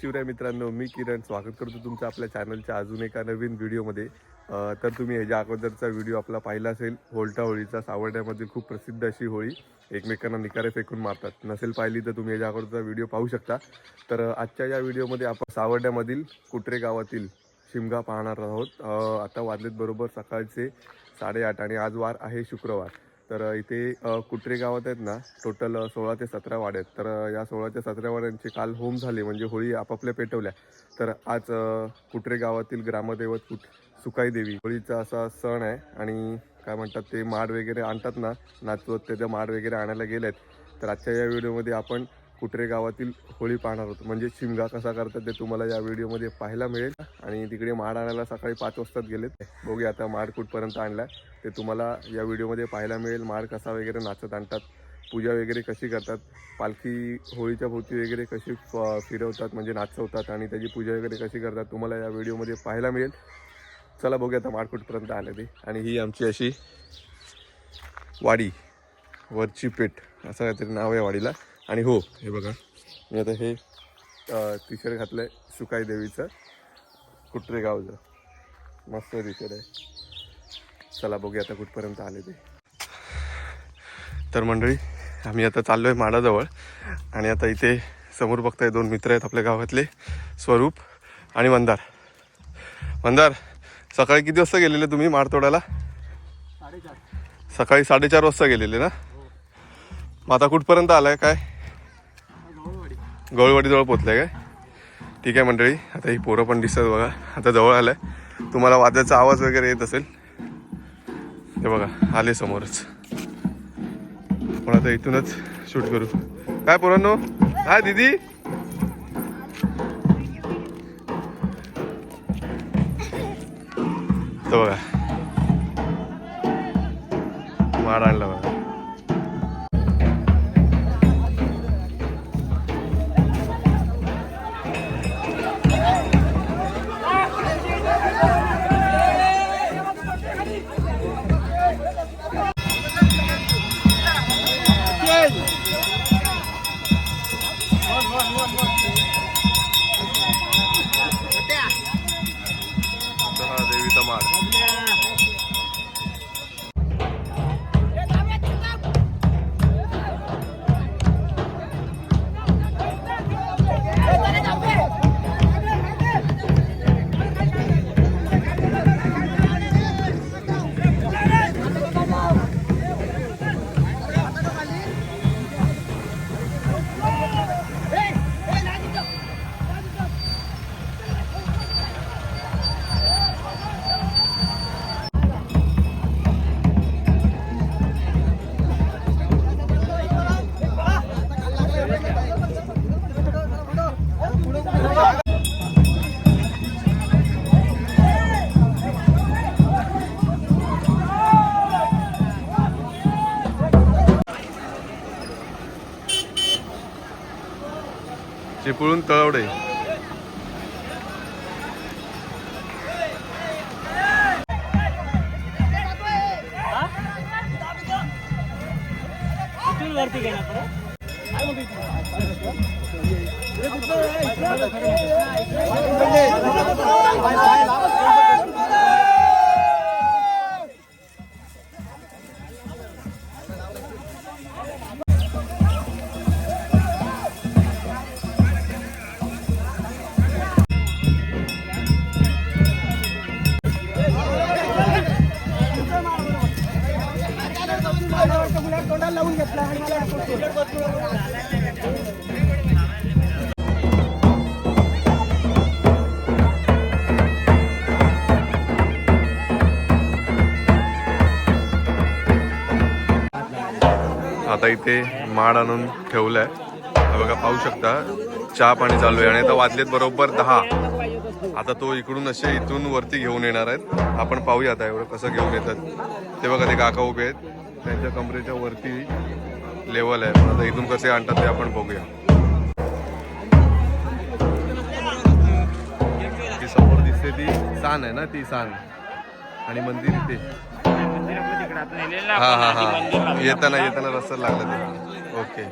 शिवराय मित्रांनो मी किरण. स्वागत करतो तुमचं आपल्या चॅनलच्या अजून एका नवीन व्हिडिओमध्ये तर तुम्ही ह्याच्या अगोदरचा व्हिडिओ आपला पाहिला असेल होलटा होळीचा सावर्ड्यामधील खूप प्रसिद्ध अशी होळी. एकमेकांना निकारे फेकून मारतात. नसेल पाहिली तर तुम्ही ह्याच्या अगोदरचा व्हिडिओ पाहू शकता. तर आजच्या या व्हिडिओमध्ये आपण सावर्ड्यामधील कुटरे गावातील शिमगा पाहणार आहोत. आता वाजलेत बरोबर सकाळचे साडेआठ आणि आज वार आहे शुक्रवार. तर इथे अ, कुत्रे गावात आहेत ना टोटल सोळा ते सतरा वाड्या आहेत. तर या सोळा ते सतरा वाड्यांचे काल होम झाले म्हणजे होळी आपापल्या पेटवल्या. तर आज अ, कुत्रे गावातील ग्रामदैवत कुट सुकाई देवी होळीचा असा सण आहे आणि काय म्हणतात ते माड वगैरे आणतात ना नाचवत त्याच्या माड वगैरे आणायला गेलेत. तर आजच्या या व्हिडिओमध्ये आपण कुत्रे गावातील होळी पाहणार होतो म्हणजे शिमगा कसा करतात ते तुम्हाला या व्हिडिओमध्ये पाहायला मिळेल. आणि तिकडे माड आणायला सकाळी पाच वाजताच गेलेत. बघूया आता माड कुठपर्यंत आणला ते तुम्हाला या व्हिडिओमध्ये पाहायला मिळेल. माड कसा वगैरे नाचत आणतात पूजा वगैरे कशी करतात पालखी होळीच्या भोवती वगैरे कशी फिरवतात म्हणजे नाचवतात आणि त्याची पूजा वगैरे कशी करतात तुम्हाला या व्हिडिओमध्ये पाहायला मिळेल. चला बघूया आता माडकुटपर्यंत आले ते. आणि ही आमची अशी वाडी वरची पेठ असं काहीतरी नाव आहे वाडीला. आणि हो. हे बघा. मी आता हे टी शर्ट घातलं आहे सुकाई देवीचं. कुत्रे गावचं? मस्त टी शर्ट आहे. चला बघूया आता कुठपर्यंत आले ते. तर मंडळी आम्ही आता चाललो आहे माडाजवळ. आणि आता इथे समोर बघताय दोन मित्र आहेत आपल्या गावातले स्वरूप आणि मंदार. मंदार सकाळी किती वाजता गेलेले तुम्ही माड तोडायला सकाळी साडेचार वाजता गेलेले ना? मग आता कुठपर्यंत आलाय काय? गवळवाडीजवळ आहे काय? ठीक आहे मंडळी आता ही पोरं पण दिसतात बघा. आता जवळ आलाय. तुम्हाला वाद्याचा आवाज वगैरे येत असेल. हे बघा आले समोरच. पण आता इथूनच शूट करू. काय पोरांनो? काय दीदी? तो बघा हा देवीचा चिपळूण तळवडे. आता इथे माड आणून ठेवलाय. बघा पाहू शकता चहा पाणी चालू आहे आणि आता वाजलेत बरोबर दहा. आता तो इकडून असे इथून वरती घेऊन येणार आहेत. आपण पाहूया आता एवढं कसं घेऊन येतात. ते बघा ते काका उभे आहेत. त्यांच्या कमरेच्या वरती लेवल आहे. पण आता इथून कसे आणतात ते आपण बघूया. ती समोर दिसते ती सान आहे ना ती सान. आणि मंदिर इथे. हा हा हा. येताना येताना रस्ता लागला ते ओके.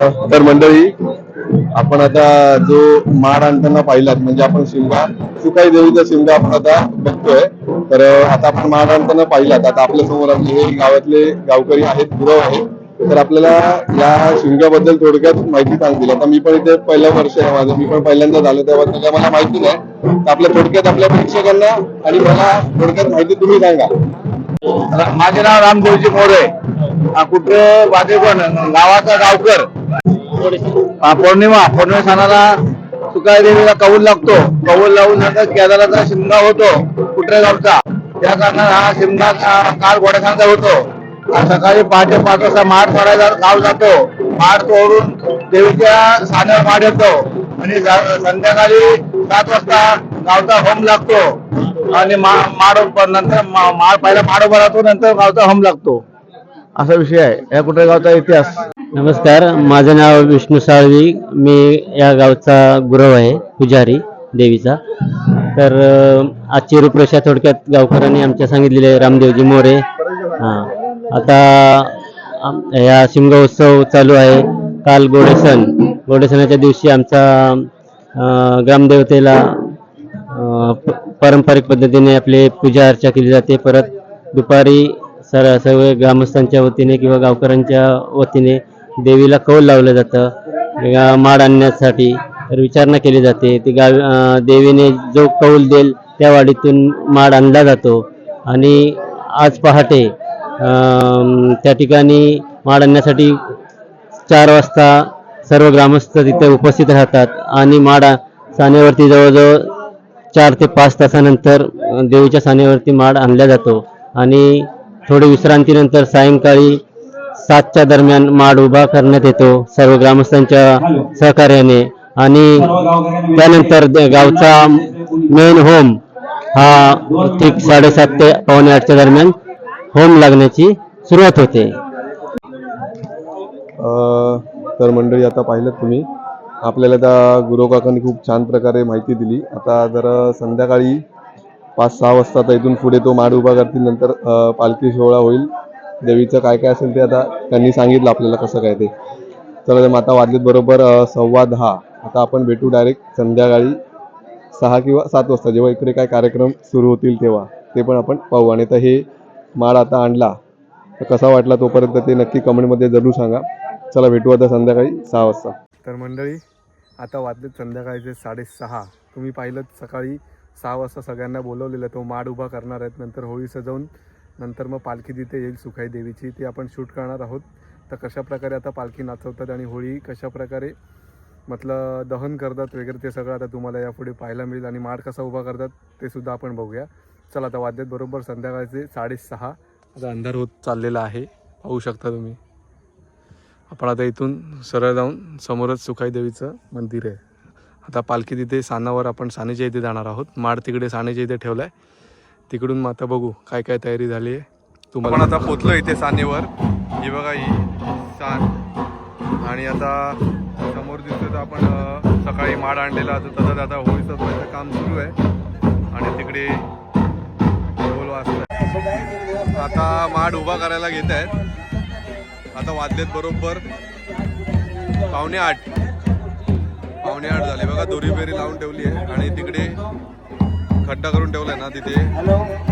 तर मंडळी आपण आता जो माड आणताना पाहिलात म्हणजे आपण शिमगा सुकाई देवीचा शिमगा आपण आता बघतोय. तर आता आपण माड आणताना पाहिलात. आता आपल्यासमोर आपले हे गावातले गावकरी आहेत गुरव आहेत. तर आपल्याला या शिमग्याबद्दल थोडक्यात माहिती सांगतील. आता मी पण इथे पहिलं वर्ष आहे माझं. मी पण पहिल्यांदा झालो त्याबद्दल काय मला माहिती नाही. तर आपल्या थोडक्यात आपल्या प्रेक्षकांना आणि मला थोडक्यात माहिती तुम्ही सांगा. माझे नाव रामदेवजी मोरे. कुठे? माझे पण. गावाचा गावकर. पौर्णिमा. पौर्णिमा सणाला सुकाई देवीला कौल लागतो. कौल लावून नंतर केदाराचा शिमगा होतो कुठल्या गावचा त्या कारणात हा शिमगा काल घोड्याखांचा होतो. सकाळी पहाटे पाच वाजता माठ सोडायला गाव जातो. माठ तोडून देवीच्या सान्यावर माठ येतो. आणि संध्याकाळी सात वाजता गावचा होम लागतो. आणि मा- माड नंतर माळ पहिला माड उभा राहतो नंतर गावचा होम लागतो. असा विषय आहे. या कुठे गावचा इतिहास? नमस्कार माझं नाव विष्णू साळवी. मी या गावचा गुरव आहे पुजारी देवीचा. तर आजची रूपरेषा थोडक्यात गावकऱ्यांनी आमच्या सांगितलेली आहे रामदेवजी मोरे. हां. आता आम- या शिमगोत्सव चालू आहे. काल गोडेसन. गोडेसणाच्या दिवशी आमचा ग्रामदेवतेला अ, प- पारंपरिक पद्धतीने आपले पूजा अर्चा केली जाते. परत दुपारी सर सर्व ग्रामस्थांच्या वतीने किंवा गावकऱ्यांच्या वतीने देवीला कौल लावलं जातं. माड आणण्यासाठी तर विचारणा केली जाते. ती गाव देवीने जो कौल देईल त्या वाडीतून माड आणला जातो. आणि आज पहाटे त्या ठिकाणी माड आणण्यासाठी चार वाजता सर्व ग्रामस्थ तिथे उपस्थित राहतात आणि माडा सानेवरती जवळजवळ चार ते पाच तासानंतर देवीच्या सानेवरती माड आणला जातो. आणि थोडी विश्रांतीनंतर सायंकाळी सातच्या दरम्यान माड उभा करण्यात येतो. सर्व ग्रामस्थांच्या सहकार्याने. आणि त्यानंतर गावचा मेन होम हा ठीक साडेसात ते पावणे आठच्या दरम्यान होम लागण्याची सुरुवात होते. तर मंडळी आता पाहिलं तुम्ही. आपल्याला त्या गुरुकाकांनी खूप छान प्रकारे माहिती दिली. आता जर संध्याकाळी पाच सहा वाजता आता इथून पुढे तो माड उभा करतील नंतर पालखी सोहळा होईल. देवीचं काय काय असेल ते आता त्यांनी सांगितलं आपल्याला कसं काय ते. चला तर मग आता वाजलेत बरोबर सव्वा दहा. आता आपण भेटू डायरेक्ट संध्याकाळी सहा किंवा सात वाजता. जेव्हा इकडे काय कार्यक्रम सुरू होतील तेव्हा. ते पण आपण पाहू. आणि तर हे माड आता आणला. तर कसा वाटला तोपर्यंत ते नक्की कमेंटमध्ये जरूर सांगा. चला भेटू आता संध्याकाळी सहा वाजता. तर मंडळी आता वाजलेत संध्याकाळचे साडेसहा. तुम्ही पाहिलं सकाळी सहा वाजता सगळ्यांना बोलवलेलं तो माड उभा करणार आहेत. नंतर होळी सजवून नंतर मग पालखी तिथे येईल सुखाई देवीची. ती आपण शूट करणार आहोत. तर कशा प्रकारे आता पालखी नाचवतात आणि होळी कशा प्रकारे म्हटलं दहन करतात वगैरे ते सगळं आता तुम्हाला यापुढे पाहायला मिळेल. आणि माड कसा उभा करतात ते सुद्धा आपण बघूया. चला आता वाद्यात बरोबर संध्याकाळचे साडेसहा आता अंधार होत चाललेला आहे. पाहू शकता तुम्ही. आपण आता इथून सरळ जाऊन समोरच सुखाई देवीचं मंदिर आहे. आता पालखी तिथे सानावर आपण सानेच्या इथे जाणार आहोत. माड तिकडे सानेच्या इथे ठेवलाय. तिकडून मग आता बघू काय काय तयारी झाली आहे. तुम्हाला आपण आता पोचलो इथे सानेवर. ही बघा ही सान आणि आता समोर दिसतो तर आपण सकाळी माड आणलेला आता तसंच आता होळी सजवायचं काम सुरू आहे. आणि तिकडे आता माड उभा करायला घेत आहेत. आता वाजलेत बरोबर पावणे आठ. पावणे आठ झाले. बघा दोरी बेरी लावून ठेवली आहे. आणि तिकडे खड्डा करून ठेवलाय ना तिथे.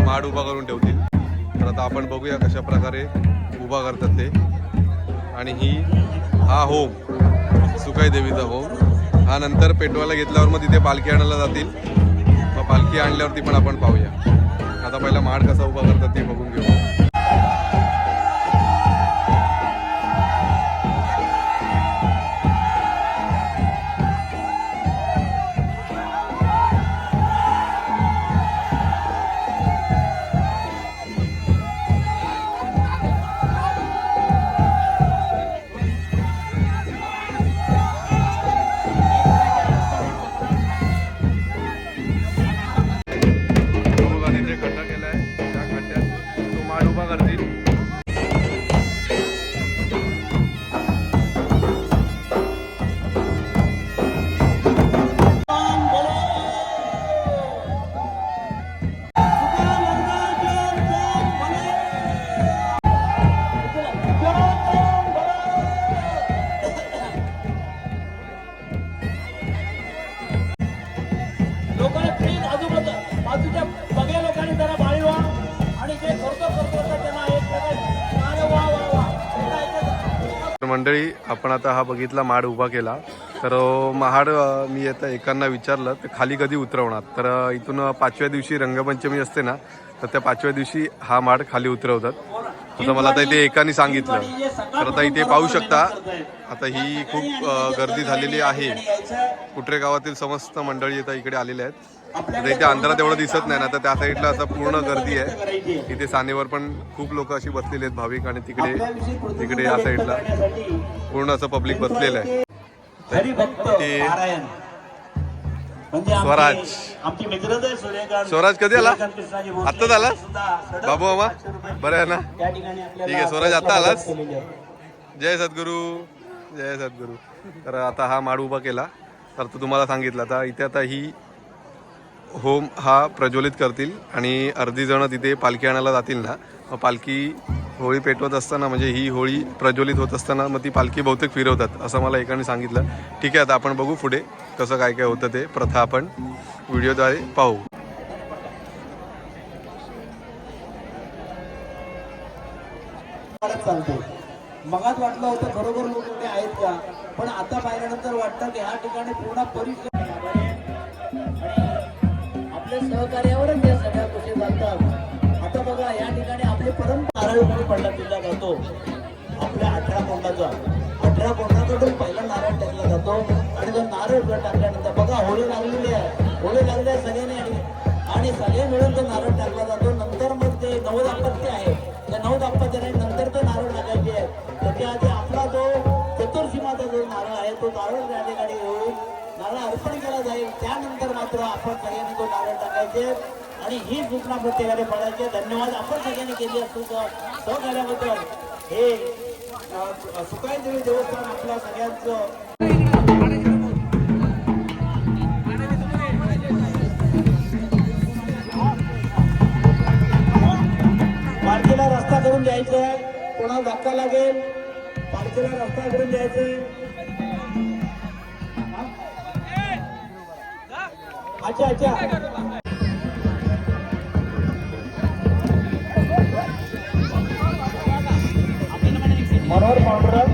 माड उभा करून ठेवतील. तर आता आपण बघूया कशा प्रकारे उभा करतात ते. आणि ही हा होम सुकाई देवीचा होम हा नंतर पेटवायला घेतल्यावर मग तिथे पालखी आणायला जातील. मग पालखी आणल्यावरती पण आपण पाहूया. आता पहिला माड कसा उभा करतात ते बघून घेऊ. मंडळी आपण आता हा बघितला माड उभा केला. तर महाड मी आता एकांना विचारलं तर खाली कधी उतरवणार? तर इथून पाचव्या दिवशी रंगपंचमी असते ना तर त्या पाचव्या दिवशी हा माड खाली उतरवतात. असं मला आता इथे एकाने सांगितलं. तर आता इथे पाहू शकता आता ही खूप गर्दी झालेली आहे. कुटरे गावातील समस्त मंडळी आता इकडे आलेले आहेत. आता इथे अंधारात एवढं दिसत नाही ना तर त्या साईडला आता पूर्ण गर्दी आहे. इथे सानेवर पण खूप लोक अशी बसलेली आहेत भाविक आणि तिकडे तिकडे या साईडला पूर्ण असं पब्लिक बसलेलं आहे. ते- म्हणजे स्वराज. स्वराज कधी आला? आत्ताच आला? बाबू मामा? रुपये बरं आहे ना? ठीक आहे, स्वराज आता आलास? जय सद्गुरू. जय सद्गुरू. तर आता हा माड उभा केला. तर तो तुम्हाला सांगितलं आता इथे आता ही होम हा प्रज्वलित करतील आणि अर्धी जण तिथे पालखी आणायला जातील ना मग पालखी होळी पेटवत असताना म्हणजे ही होळी प्रज्वलित होत असताना मग ती पालखी बहुतेक फिरवतात असं मला एकाने सांगितलं. ठीक आहे आता आपण बघू पुढे कसं काय काय होतं ते प्रथा आपण व्हिडिओद्वारे पाहू. मगात वाटलं होतं बरोबर लोक आहेत का? पण आता पाहिल्यानंतर वाटतं की ह्या ठिकाणी पूर्ण परिसर सहकार्यावरच या सगळ्या गोष्टी चालतात आता बघा या ठिकाणी आपले परंपरा नारळ पडला दिला जातो. आपल्या अठरा कोंडाचा. अठरा कोंडाकडून पहिला नारळ टाकला जातो. आणि तो नारळ टाकल्यानंतर बघा होळी लागलेली आहे. होळी लागली आहे सगळ्यांनी. आणि आणि सगळे मिळून तो नारळ टाकला जातो. नंतर मग ते नऊ दाम्पत्य आहे. त्या नऊ दाम्पत्याने नंतर ते नारळ टाकायचे आहे त्याच्या मात्र आपण सगळ्यांनी तो नारळ टाकायचे. आणि ही सूचना प्रत्येकाने पडायची धन्यवाद. आपण सगळ्यांनी केली असतो सहकार्याबद्दल हे अ, सुकाई देवी देवस्थान आपल्या सगळ्यांचं. पालखीला रस्ता करून द्यायचा. आहे कोणाला धक्का लागेल? पालखीला रस्ता करून आहे अच्छा अच्छा. मनोहर पांडुरंग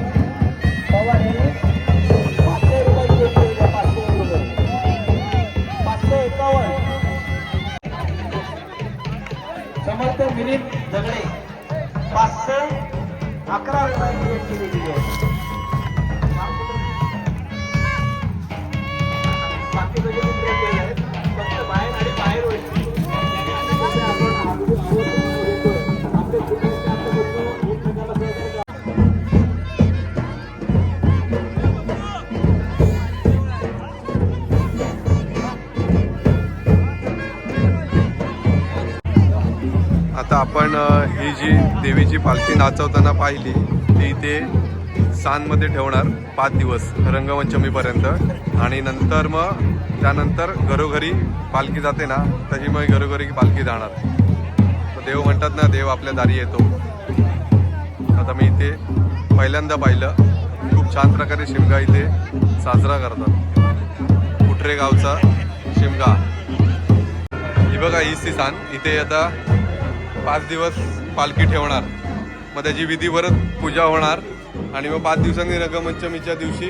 पवार हे पाचशे रुपयाची एक पाचशे रुपये. पाचशे एकावन्न. समर्थ विनीत दगडे. पाचशे अकरा रुपयाची एक केलेली आहे आता आपण ही जी देवीची पालखी नाचवताना पाहिली ती इथे सानमध्ये ठेवणार पाच दिवस रंगपंचमीपर्यंत आणि नंतर मग त्यानंतर घरोघरी पालखी जाते ना तशी मग घरोघरी पालखी जाणार. तर देव म्हणतात ना देव आपल्या दारी येतो. आता मी इथे पहिल्यांदा पाहिलं. खूप छान प्रकारे शिमगा इथे साजरा करतात. कुठरे गावचा शिमगा. ही बघा ही सी सान इथे आता पाच दिवस पालखी ठेवणार. मग त्याची विधीवरच पूजा होणार आणि मग पाच दिवसांनी रंगमंचमीच्या दिवशी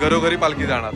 घरोघरी पालखी जाणार.